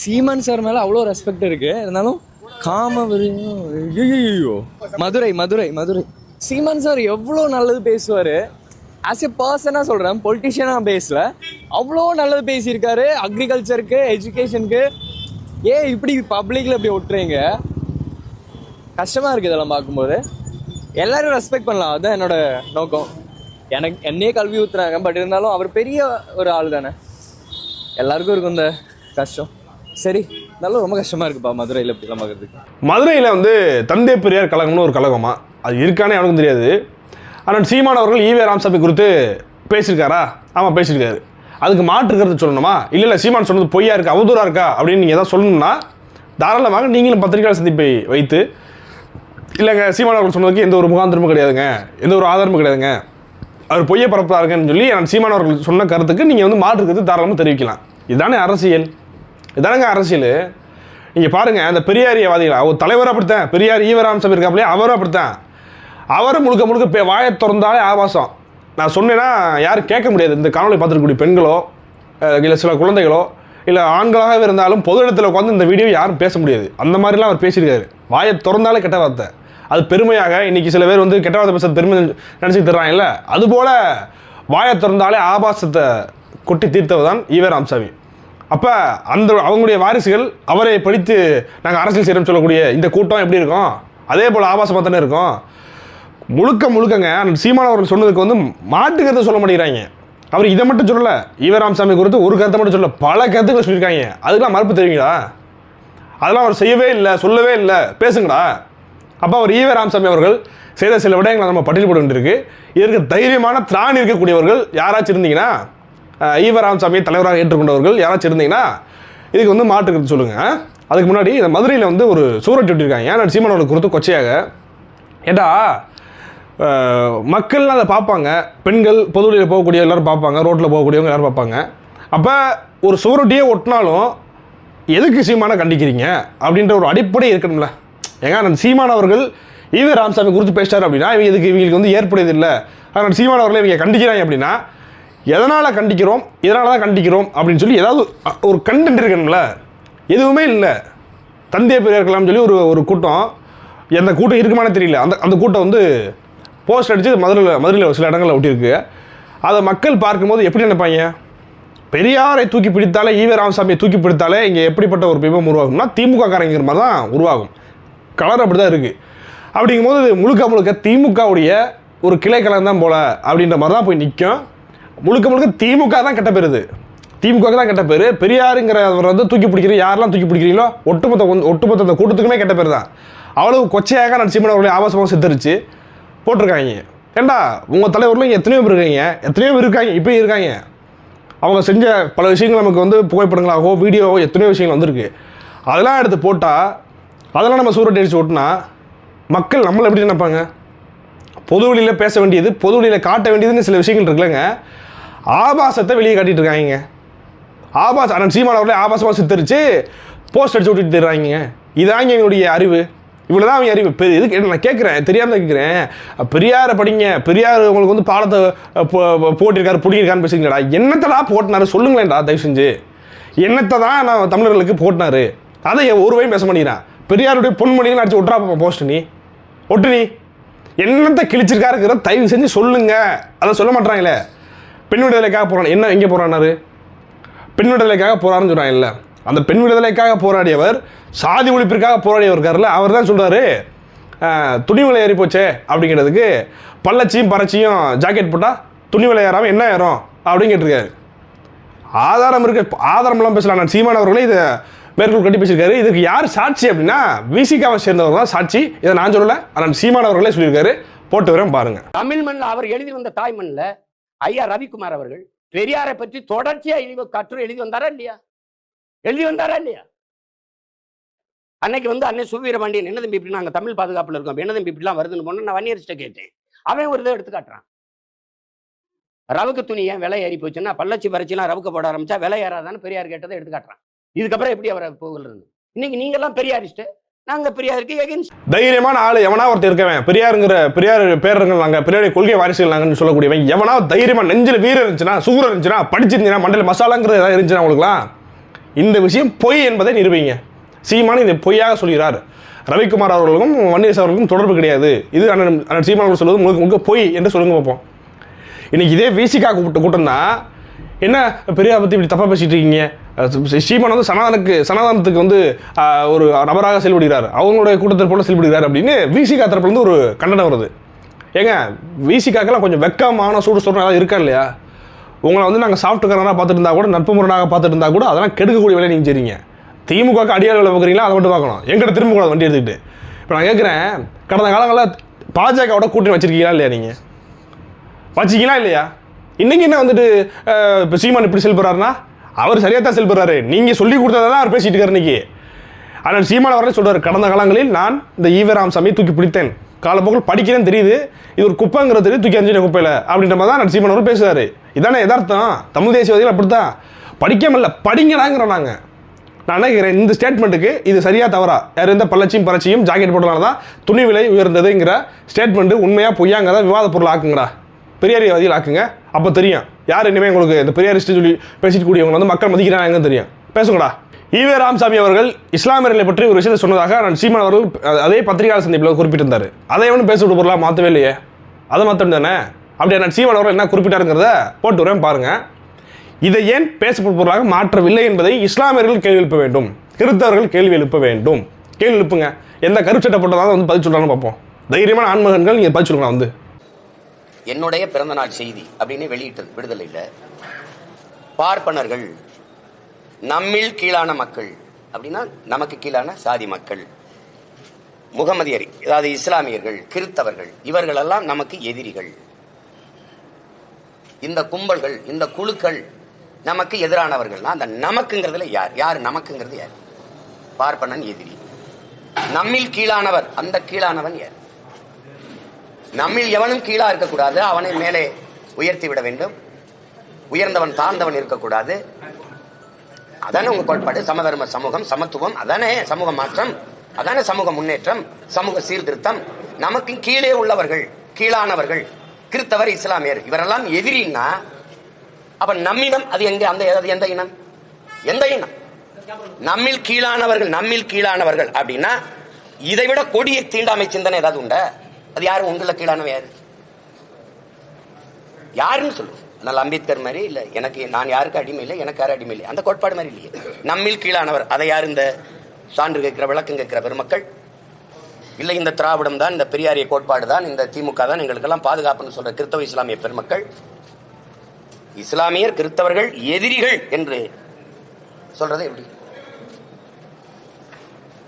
சீமான் sir மேலே அவ்வளோ respect இருக்குது இருந்தாலும் காம ஐயோ மதுரை மதுரை மதுரை. சீமான் சார் எவ்வளோ நல்லது பேசுவார். ஆஸ் எ பர்சனாக சொல்கிறேன் பொலிட்டிஷியனாக பேசல. அவ்வளோ நல்லது பேசியிருக்காரு. அக்ரிகல்ச்சருக்கு எஜுகேஷனுக்கு ஏன் இப்படி பப்ளிக்கில் இப்படி ஒட்டுறீங்க? கஷ்டமாக இருக்குது இதெல்லாம் பார்க்கும்போது. எல்லோரும் ரெஸ்பெக்ட் பண்ணலாம். அதுதான் என்னோட நோக்கம். எனக்கு என்னையே கல்வி ஊற்றுறாங்க பட் இருந்தாலும் அவர் பெரிய ஒரு ஆள் தானே. எல்லாருக்கும் இருக்கும் இந்த கஷ்டம். சரி நல்லா ரொம்ப கஷ்டமா இருக்குப்பா மதுரையில் இப்படிலாம் பார்க்கறதுக்கு மதுரையில் வந்து தந்தை பெரியார் கழகம்னு ஒரு கழகமா? அது இருக்கானே எனக்கும் தெரியாது. ஆனால் சீமான் அவர்கள் ஈவே ராம்சாமி குறித்து பேசியிருக்காரா? ஆமாம் பேசியிருக்காரு. அதுக்கு மாற்று கருத்து சொல்லணுமா? இல்லை இல்லை சீமான் சொன்னது பொய்யா இருக்கா? அவதூறாக இருக்கா? அப்படின்னு நீங்கள் எதாவது சொல்லணும்னா தாராளமாக நீங்களும் பத்திரிகையாளர் சந்திப்பை வைத்து இல்லைங்க சீமான் அவர்கள் சொன்னதுக்கு எந்த ஒரு முகாந்திரமும் கிடையாதுங்க. எந்த ஒரு ஆதாரமும் கிடையாதுங்க. அவர் பொய்யை பரப்புறாருங்கன்னு சொல்லி நான் சீமான் அவர்கள் சொன்ன கருத்துக்கு நீங்கள் வந்து மாற்று கருத்து தாராளமாக தெரிவிக்கலாம். இதுதானே அரசியல்? இதானங்க அரசியல். நீங்கள் பாருங்கள் அந்த பெரியாரியவாதிகள் அவர் தலைவர் அப்படித்தான். பெரியார் ஈவராமசாமி இருக்காப்லையே அவரும் அப்படித்தான். அவரும் முழுக்க முழுக்க பே- வாயை திறந்தாலே ஆபாசம். நான் சொன்னேன்னா யாரும் கேட்க முடியாது. இந்த காணொலி பார்த்துருக்கக்கூடிய பெண்களோ இல்லை சில குழந்தைகளோ இல்லை ஆண்களாகவே இருந்தாலும் பொது இடத்துல உட்காந்து இந்த வீடியோ யாரும் பேச முடியாது. அந்த மாதிரிலாம் அவர் பேசியிருக்காரு. வாயை திறந்தாலே கெட்ட வார்த்தை. அது பெருமையாக இன்றைக்கி சில பேர் வந்து கெட்ட வார்த்தை பேச பெருமை நினச்சி தர்றாங்கல்ல. அதுபோல் வாயை திறந்தாலே ஆபாசத்தை கொட்டி தீர்த்தவர் தான் ஈவே ராம்சாமி அப்போ அந்த அவங்களுடைய வாரிசுகள் அவரை படித்து நாங்கள் அரசியல் செய்கிறோம் சொல்லக்கூடிய இந்த கூட்டம் எப்படி இருக்கும்? அதே போல் ஆபாசமாக தானே இருக்கும்? முழுக்க முழுக்கங்க அந்த சீமான் அவர்கள் சொன்னதுக்கு வந்து மாட்டு கருத்தை சொல்ல மாட்டேங்கிறாங்க. அவர் இதை மட்டும் சொல்லலை ஈவராமசாமி குறித்து ஒரு கருத்தை மட்டும் சொல்லலை பல கருத்துக்கள் சொல்லியிருக்காங்க. அதுக்கெல்லாம் மறுப்பு தெரியுங்களா? அதெல்லாம் அவர் செய்யவே இல்லை சொல்லவே இல்லை. பேசுங்களா அப்போ அவர் ஈவே ராமசாமி அவர்கள் செய்த சில விடயங்களை நம்ம பட்டியல் போட்டு வேண்டியிருக்கு இதற்கு தைரியமான திராணி இருக்கக்கூடியவர்கள் யாராச்சும் இருந்தீங்கன்னா ஈவராமசாமியை தலைவராக ஏற்றுக்கொண்டவர்கள் யாராச்சும் இருந்தீங்கன்னா இதுக்கு வந்து மாற்று கருத்து சொல்லுங்கள் அதுக்கு முன்னாடி இந்த மதுரையில் வந்து ஒரு சூரட் விட்டிருக்காங்க ஏன்னா சீமான் கொடுத்து குறித்து கொச்சையாக. ஏண்டா மக்கள்லாம் அதை பார்ப்பாங்க. பெண்கள் பொதுவெளியில் போகக்கூடிய எல்லோரும் பார்ப்பாங்க. ரோட்டில் போகக்கூடியவங்க எல்லோரும் பார்ப்பாங்க. அப்போ ஒரு சுவரொட்டியே ஒட்டினாலும் எதுக்கு சீமானை கண்டிக்கிறீங்க? அப்படின்ற ஒரு அடிப்படை இருக்கணும்ல. ஏங்க அந்த சீமான் அவர்கள் ஈவே ராமசாமி குறித்து பேசிட்டார் அப்படின்னா இவங்க இதுக்கு இவங்களுக்கு வந்து ஏற்புடையது இல்லை ஆனால் சீமான் அவர்களை இவங்க கண்டிக்கிறாங்க அப்படின்னா எதனால் கண்டிக்கிறோம்? இதனால தான் கண்டிக்கிறோம்? அப்படின்னு சொல்லி ஏதாவது ஒரு கண்டென்ட் இருக்கணும்ல. எதுவுமே இல்லை. தந்தை பெரியார் இருக்கலாம்னு சொல்லி ஒரு ஒரு கூட்டம். எந்த கூட்டம் இருக்குமானே தெரியல. அந்த அந்த கூட்டம் வந்து போஸ்ட் அடித்து மதுரையில் மதுரையில் சில இடங்களில் ஒட்டியிருக்கு. அதை மக்கள் பார்க்கும்போது எப்படி நினைப்பாங்க? பெரியாரை தூக்கி பிடித்தாலே ஈவே ராமசாமியை தூக்கி பிடித்தாலே இங்கே எப்படிப்பட்ட ஒரு பிம்பம் உருவாகும்னா திமுக காரங்கிற மாதிரி தான் உருவாகும். கலர் அப்படி தான் இருக்குது அப்படிங்கும்போது முழுக்க முழுக்க திமுகவுடைய ஒரு கிளை கலர் தான் போல அப்படின்ற மாதிரி தான் போய் நிற்கும் முழுக்க முழுக்க திமுக தான் கெட்ட பேர் திமுக தான் கெட்ட பேர். பெரியாருங்கிறவர் வந்து தூக்கி பிடிக்கிற யாரெல்லாம் தூக்கி பிடிக்கிறீங்களோ ஒட்டுமொத்த ஒட்டுமொத்த அந்த கூட்டத்துக்குமே கெட்ட பேர் தான். அவ்வளவு கொச்சையாக நரசிம்மன் அவர்களை ஆபாசமாக சித்தரிச்சு போட்டிருக்காங்க. ஏண்டா உங்கள் தலைவரில் எத்தனையோ பேர் இருக்கீங்க? எத்தனையோ பேர் இருக்காங்க இப்பயும் இருக்காங்க. அவங்க செஞ்ச பல விஷயங்கள் நமக்கு வந்து புகைப்படங்களாகவோ வீடியோவோ எத்தனையோ விஷயங்கள் வந்திருக்கு. அதெல்லாம் எடுத்து போட்டால் அதெல்லாம் நம்ம சூரட் அடித்து ஓட்டினா மக்கள் நம்மளை எப்படி நினைப்பாங்க? பொது வழியில் பேச வேண்டியது பொது வழியில் காட்ட வேண்டியதுன்னு சில விஷயங்கள் இருக்குல்லங்க. ஆபாசத்தை வெளியே காட்டிட்டு இருக்காங்க ஆபாசம் ஆனால் சீமானவர்களே ஆபாசமாக சித்தரித்து போஸ்ட் அடிச்சு விட்டுட்டு தர்றாங்க இதாங்க எங்களுடைய அறிவு. இவ்வளோ தான் அவங்க அறிவு. பெரிய இதுக்கு நான் கேட்குறேன் தெரியாமல் கேட்குறேன். பெரியாரை படிங்க. பெரியார் உங்களுக்கு வந்து பாலத்தை போ- போட்டிருக்காரு பிடிக்கிருக்கான்னு பேசுறீங்களா? என்னத்தடா போட்டினாரு? சொல்லுங்களேன்டா தயவு செஞ்சு என்னத்தை தான் நான் தமிழர்களுக்கு போட்டினாரு? அதை என் ஒரு வரையும் பேச மாட்டேங்கிறான் பெரியாருடைய பொன்மொழிகள் அடிச்சு ஒட்டுறா போஸ்ட் நீ. ஒட்டு நீ. என்னத்தை கிழிச்சிருக்காருங்கிற தயவு செஞ்சு சொல்லுங்க. அதை சொல்ல மாட்டாங்களே பெண் விடுதலைக்காக போகிறான் என்ன எங்கே போகிறானாரு பெண் விடுதலைக்காக போராடுன்னு சொல்கிறாங்க இல்லை அந்த பெண் விடுதலைக்காக போராடியவர் சாதி ஒழிப்பிற்காக போராடியவர் இருக்கார்ல அவர் தான் சொல்கிறாரு துணி விலை ஏறி போச்சே அப்படிங்கிறதுக்கு பள்ளச்சியும் பறச்சியும் ஜாக்கெட் போட்டால் துணி விலை ஏறாமல் என்ன ஏறும் அப்படின்னு கேட்டிருக்காரு. ஆதாரம் இருக்க ஆதாரம்லாம் பேசலாம் நான் சீமான் அவர்களே இதை மேற்கோள் கட்டி பேசியிருக்காரு. இதுக்கு யார் சாட்சி அப்படின்னா விசிகாவை சேர்ந்தவர் தான் சாட்சி. இதை நான் சொல்லலை ஆனால் சீமான் அவர்களே சொல்லியிருக்காரு. போட்டு வரேன் பாருங்க. தமிழ் மண்ணில் அவர் எழுதி வந்த தாய் மண்ணில் ஐயா ரவிக்குமார் அவர்கள் பெரியாரை பற்றி தொடர்ச்சியா எழுதி கட்டுரை எழுதி வந்தாரா இல்லையா? எழுதி வந்தாரா இல்லையா? அன்னைக்கு வந்து அன்னை சுவீரபாண்டியன் என்ன தம்பி இப்படி நாங்க தமிழ் பாதுகாப்புல இருக்கோம் என்ன தம்பி இப்படிலாம் வருதுன்னு போன நான் வன்னியரிச்சிட்ட கேட்டேன். அவன் ஒரு இதை எடுத்து காட்டுறான் ரவுக்கு துணி ஏன் விலை ஏறி போச்சுன்னா பள்ளச்சி பறிச்சுலாம் ரவுக்க போட ஆரம்பிச்சா விலை ஏறாதான்னு பெரியார் கேட்டதை எடுத்து காட்டுறான் இதுக்கப்புறம் எப்படி அவரை இருந்து இன்னைக்கு நீங்க எல்லாம் நாங்க பெரியாருக்கு எகென்ஸ்ட் தைரியமான ஆள் எவனா ஒருத்தர் இருக்கவன். பெரியாருங்கிற பெரியார் பேரர்கள் நாங்கள் பெரியாருடைய கொள்கை வாரிசுகள் நாங்கன்னு சொல்லக்கூடியவன் எவனா தைரியமா நெஞ்சில் வீரம் இருந்துச்சுன்னா சூரம் இருந்துச்சுன்னா படிச்சிருந்துச்சுன்னா மண்டல மசாலாங்கிறது ஏதாவது இருந்துச்சுன்னா அவங்களுக்குலாம் இந்த விஷயம் பொய் என்பதை நிரூபிங்க. சீமான் இதை பொய்யாக சொல்கிறார். ரவிக்குமார் அவர்களுக்கும் வன்னியரசு அவர்களுக்கும் தொடர்பு கிடையாது. இது அண்ணன் அண்ணன் சீமான் அவர்கள் சொல்வது முழுக்க முழுக்க பொய் என்று சொல்லுங்க பார்ப்போம். இன்னைக்கு இதே விசிகா கூப்பிட்ட கூட்டம் தான் என்ன பெரியார் பற்றி இப்படி தப்பாக பேசிகிட்டு இருக்கீங்க? அஹ் சீமான் வந்து சனாதனுக்கு சனாதனத்துக்கு வந்து ஒரு நபராக செயல்படுகிறார். அவங்களுடைய கூட்டத்தில் போல செயல்படுகிறார் அப்படின்னு விசிகா தரப்புலேருந்து ஒரு கண்டனம் வருது. ஏங்க விசிகாக்கெல்லாம் கொஞ்சம் வெக்கமான சூடு சொல்கிற ஏதாவது இருக்கா இல்லையா? உங்களை வந்து நாங்கள் சாஃப்ட்வேராக பார்த்துட்டு இருந்தால் கூட நட்பு முரணாக பார்த்துட்டு கூட அதெல்லாம் கெடுக்கக்கூடிய வேலையை நீங்கள் செய்றீங்க. திமுகவுக்கு அடியாளர்களை பார்க்குறீங்களா? அதை மட்டும் பார்க்கணும். எங்கிட்ட திரும்ப கூடாது வண்டி எடுத்துக்கிட்டு. இப்போ நான் கேட்குறேன் கடந்த காலங்களில் பாஜகவோட கூட்டணி வச்சுருக்கீங்களா இல்லையா நீங்கள் வச்சுக்கீங்களா இல்லையா? இன்னைக்கு என்ன வந்துட்டு இப்போ சீமான் இப்படி செல்படுறாருன்னா அவர் சரியாக தான் செல்படுறாரு நீங்கள் சொல்லி கொடுத்ததை தான் அவர் பேசிட்டு இருக்காரு இன்னைக்கு. ஆனால் சீமான் அவரே சொல்கிறார் கடந்த காலங்களில் நான் இந்த ஈவராம் சாமியை தூக்கி பிடித்தேன். காலப்போக்கில் படிக்கிறேன்னு தெரியுது. இது ஒரு குப்பைங்கிறது தெரியுது தூக்கி அஞ்சு குப்பையில். அப்படின்ற மாதிரி தான் நான் சீமான் அவர் பேசுகிறாரு இதானே எதார்த்தம் தமிழ் தேசியவாதிகள் அப்படித்தான். படிக்காமல்ல படிங்கடாங்கிறோம் நாங்கள் நான் நினைக்கிறேன் இந்த ஸ்டேட்மெண்ட்டுக்கு இது சரியாக தவறா? யார் எந்த பள்ளச்சியும் பறச்சியும் ஜாக்கெட் போட்டனால தான் துணி விலை உயர்ந்ததுங்கிற ஸ்டேட்மெண்ட்டு உண்மையாக பொய்யாங்கிறத விவாத பொருள் ஆக்குங்கடா. பெரியாரியவாதிகள் ஆக்குங்க. அப்போ தெரியும். யார் இனிமேல் உங்களுக்கு இந்த பெரியாரிஸ்ட் சொல்லி பேசிட்டு கூடியவங்க வந்து மக்கள் மதிக்கிறாங்கன்னு தெரியும். பேசுங்கடா. ஈவே ராமசாமி அவர்கள் இஸ்லாமியர்களை பற்றி ஒரு விஷயத்தை சொன்னதாக நான் சீமான் அவர்கள் அதே பத்திரிகையாளர் சந்திப்பில் குறிப்பிட்டிருந்தார். அதை எவனும் பேச பொருளாக மாற்றவே இல்லையே. அதை மாற்றம் தானே? அப்படியே நான் சீமான் அவர்கள் என்ன குறிப்பிட்டாருங்கிறத போட்டு வரேன் பாருங்கள் இதை ஏன் பேசப்படும் பொருளாக மாற்றவில்லை என்பதை இஸ்லாமியர்கள் கேள்வி எழுப்ப வேண்டும். கிறிஸ்தவர்கள் கேள்வி எழுப்ப வேண்டும். கேள்வி எழுப்புங்க. எந்த கருச்சட்டப்பட்டதாக வந்து பதில் சொல்றாங்கன்னு பார்ப்போம். தைரியமான ஆண்மகன்கள் நீங்கள் பதில் சொல்லுங்க வந்து. என்னுடைய பிறந்தநாள் செய்தி அப்படின்னு வெளியிட்டது விடுதலையில் பார்ப்பனர்கள் நம்மில் கீழான மக்கள் அப்படின்னா நமக்கு கீழான சாதி மக்கள் முகமதியர் அதாவது இஸ்லாமியர்கள் கிறித்தவர்கள் இவர்களெல்லாம் நமக்கு எதிரிகள். இந்த கும்பல்கள் இந்த குழுக்கள் நமக்கு எதிரானவர்கள்னா அந்த நமக்குங்கிறதுல யார்? யார் நமக்குங்கிறது யார்? பார்ப்பனன் எதிரி. நம்மில் கீழானவர் அந்த கீழானவன் யார்? நம்மில் எவனும் கீழா இருக்கக்கூடாது அவனை மேலே உயர்த்தி விட வேண்டும். உயர்ந்தவன் தாழ்ந்தவன் இருக்கக்கூடாது. அதானே உங்க கோட்பாடு? சமதர்ம சமூகம் சமத்துவம். அதானே சமூக மாற்றம்? அதானே சமூக முன்னேற்றம்? சமூக சீர்திருத்தம்? நமக்கு கீழே உள்ளவர்கள் கீழானவர்கள் கிறித்தவர் இஸ்லாமியர் இவரெல்லாம் எதிரின்னா அப்ப நம்மிடம் அது எங்க? அந்த எந்த இனம்? எந்த இனம்? நம்மில் கீழானவர்கள் நம்மில் கீழானவர்கள் அப்படின்னா இதை விட கொடிய தீண்டாமை சிந்தனை ஏதாவது உண்டா? அது யாரும் உங்கள கீழானவன் யாரு? யாருன்னு சொல்லு. நல்ல அம்பேத்கர் மாதிரி இல்ல. எனக்கு நான் யாருக்கு அடிமை இல்லை எனக்கு யாரும் அடிமை இல்லை. அந்த கோட்பாடு மாதிரி இல்லையே. நம்மில் கீழானவர். அதை யார் இந்த சான்று கேட்கிற விளக்கம் கேட்கிற பெருமக்கள்? இல்லை இந்த திராவிடம் தான் இந்த பெரியாரிய கோட்பாடு தான் இந்த திமுக தான் எங்களுக்கெல்லாம் பாதுகாப்புன்னு சொல்ற கிறிஸ்தவ இஸ்லாமிய பெருமக்கள்? இஸ்லாமியர் கிறிஸ்தவர்கள் எதிரிகள் என்று சொல்றது எப்படி?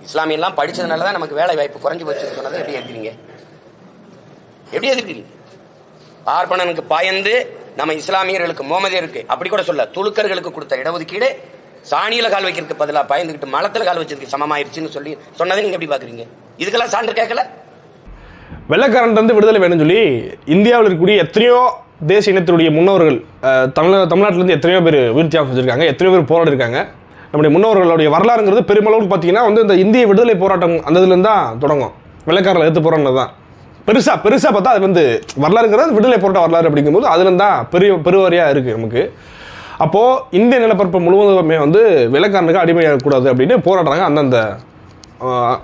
இஸ்லாமியெல்லாம் படிச்சதுனால தான் நமக்கு வேலை வாய்ப்பு குறைஞ்சு போச்சு. சொன்னதை எப்படி எதிர்க்கிறீங்க எப்படி எதிர்க்கிறீங்க பார்ப்பனனுக்கு பாயந்து நம்ம இஸ்லாமியர்களுக்கு மோமதியருக்கு அப்படி கூட சொல்ல துளுக்கர்களுக்கு கொடுத்த இடஒதுக்கீடு சாணியில கால் வைக்கிறதுக்கு பதிலாக பயந்துகிட்டு மலத்தில் கால் வச்சதுக்கு சமமாயிருச்சுன்னு சொல்லி சொன்னதை நீங்க எப்படி பாக்குறீங்க? இதுக்கெல்லாம் சான்று கேட்கல? வெள்ளக்காரன் வந்து விடுதலை வேணும்னு சொல்லி இந்தியாவில் இருக்கக்கூடிய எத்தனையோ தேசிய இனத்தினுடைய முன்னோர்கள் அஹ், தமிழ தமிழ்நாட்டிலேருந்து எத்தனையோ பேர் உயிர் தியாகம் செஞ்சுருக்காங்க எத்தனையோ பேர் போராடி இருக்காங்க நம்முடைய முன்னோர்களுடைய வரலாறுங்கிறது பெருமளவுக்கு பார்த்தீங்கன்னா வந்து இந்த இந்திய விடுதலை போராட்டம் அந்த இதுலேருந்து தான் தொடங்கும். வெள்ளக்காரில் எடுத்து போராட்டம் தான் பெருசாக பெருசாக பார்த்தா அது வந்து வரலாறுங்கிறது விடுதலை போராட்ட வரலாறு அப்படிங்கும்போது அதுலேருந்து தான் பெரிய பெருவாரியாக இருக்குது நமக்கு. அப்போது இந்திய நிலப்பரப்பு முழுவதுமே வந்து விளக்காரனுக்கு அடிமையாகக்கூடாது அப்படின்னு போராடுறாங்க. அந்தந்த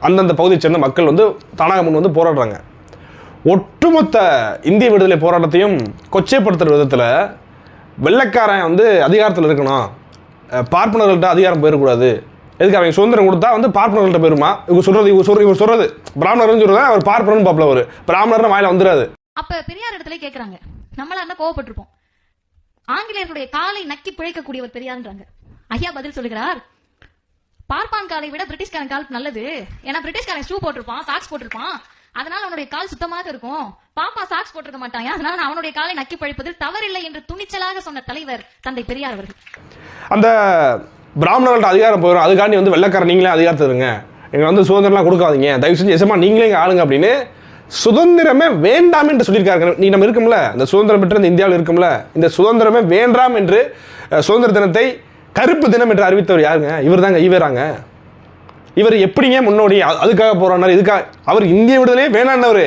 அந்தந்த பகுதியை சேர்ந்த மக்கள் வந்து தானாக முன் வந்து போராடுறாங்க. ஒட்டுமொத்த இந்திய விடுதலை போராட்டத்தையும் கொச்சைப்படுத்துகிற விதத்தில் வெள்ளைக்காரன் வந்து அதிகாரத்தில் இருக்கணும். பார்ப்பனர்கள்ட்ட அதிகாரம் போயிடக்கூடாது எதுக்கு அவங்க சுதந்திரம் கொடுத்தா வந்து பார்ப்பனர்கள்ட்ட போயிருமா? இவங்க சொல்கிறது இவங்க சொல்றது. இவர் சொல்கிறது பிராமணர்னு சொல்கிறத அவர் பார்ப்பனர்னு பாப்பில் அவர் பிராமணர்னு வாயில வந்துடாது அப்ப பெரியார் இடத்துல கேக்குறாங்க. நம்மளா இருந்தா கோவப்பட்டிருப்போம். ஆங்கிலேயர்களுடைய காலை நக்கி பிழைக்கக்கூடியவர் பெரியார்ன்றாங்க. ஐயா பதில் சொல்லுகிறார். பார்ப்பான் காலை விட பிரிட்டிஷ்காரன் கால் நல்லது. ஏன்னா பிரிட்டிஷ்காரன் ஷூ போட்டிருப்பான் சாக்ஸ் போட்டிருப்பான். அதனால அவனுடைய கால் சுத்தமாக இருக்கும். பாப்பா சாக்ஸ் போட்டிருக்க மாட்டான் அதனால அவனுடைய காலை நக்கி பழிப்பதில் தவறில்லை என்று துணிச்சலாக சொன்ன தலைவர் தந்தை பெரியார் அவர்கள். அந்த பிராமணர்கள்ட்ட அதிகாரம் போயிடும் அதுக்காண்டி வந்து வெள்ளைக்காரன் நீங்களே அதிகாரத்தை இருங்க எங்களை வந்து சுதந்திரம்லாம் கொடுக்காதீங்க. தயவு செஞ்சு எசமா நீங்களே இங்கே ஆளுங்க அப்படின்னு சுதந்திரமே வேண்டாம் என்று சொல்லியிருக்காரு. நீ நம்ம இருக்கோம்ல இந்த சுதந்திரம் பெற்ற இந்த இந்தியாவில் இருக்கோம்ல இந்த சுதந்திரமே வேண்டாம் என்று சுதந்திர தினத்தை கருப்பு தினம் என்று அறிவித்தவர் யாருங்க? இவர் தாங்க ஈவேராங்க இவர் எப்படிங்க முன்னோடி? அதுக்காக போராடினார். இதுக்காக அவர் இந்திய விடுதலையே வேணான்னவர்.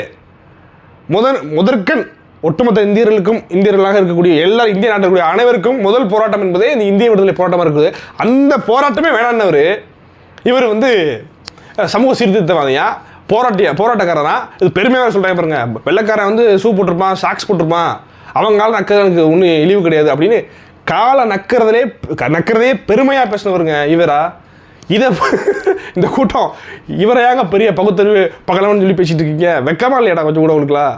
முதன் முதற்கண் ஒட்டுமொத்த இந்தியர்களுக்கும் இந்தியர்களாக இருக்கக்கூடிய எல்லா இந்திய நாட்டில் இருக்கக்கூடிய அனைவருக்கும் முதல் போராட்டம் என்பதே இந்த இந்திய விடுதலை போராட்டமாக இருக்குது. அந்த போராட்டமே வேணான்னவர் இவர் வந்து சமூக சீர்திருத்தவாதியா? போராட்டிய? போராட்டக்காரனா? இது பெருமையாக சொல்கிறாங்க பாருங்க. வெள்ளைக்காரன் வந்து ஷூ போட்டிருப்பான் சாக்ஸ் போட்டிருப்பான். அவங்க கால நக்கிறதுக்கு ஒன்றும் இழிவு கிடையாது அப்படின்னு காலை நக்கிறதுலே நக்கிறதே பெருமையாக பேசினவருங்க இவரா. இதை இந்த கூட்டம் இவரையாங்க பெரிய பகுத்தறிவு பகலவன் சொல்லி பேசிட்டு இருக்கீங்க. வெக்கமா இல்லையாடா கொஞ்சம் கூட உங்களுக்குலாம்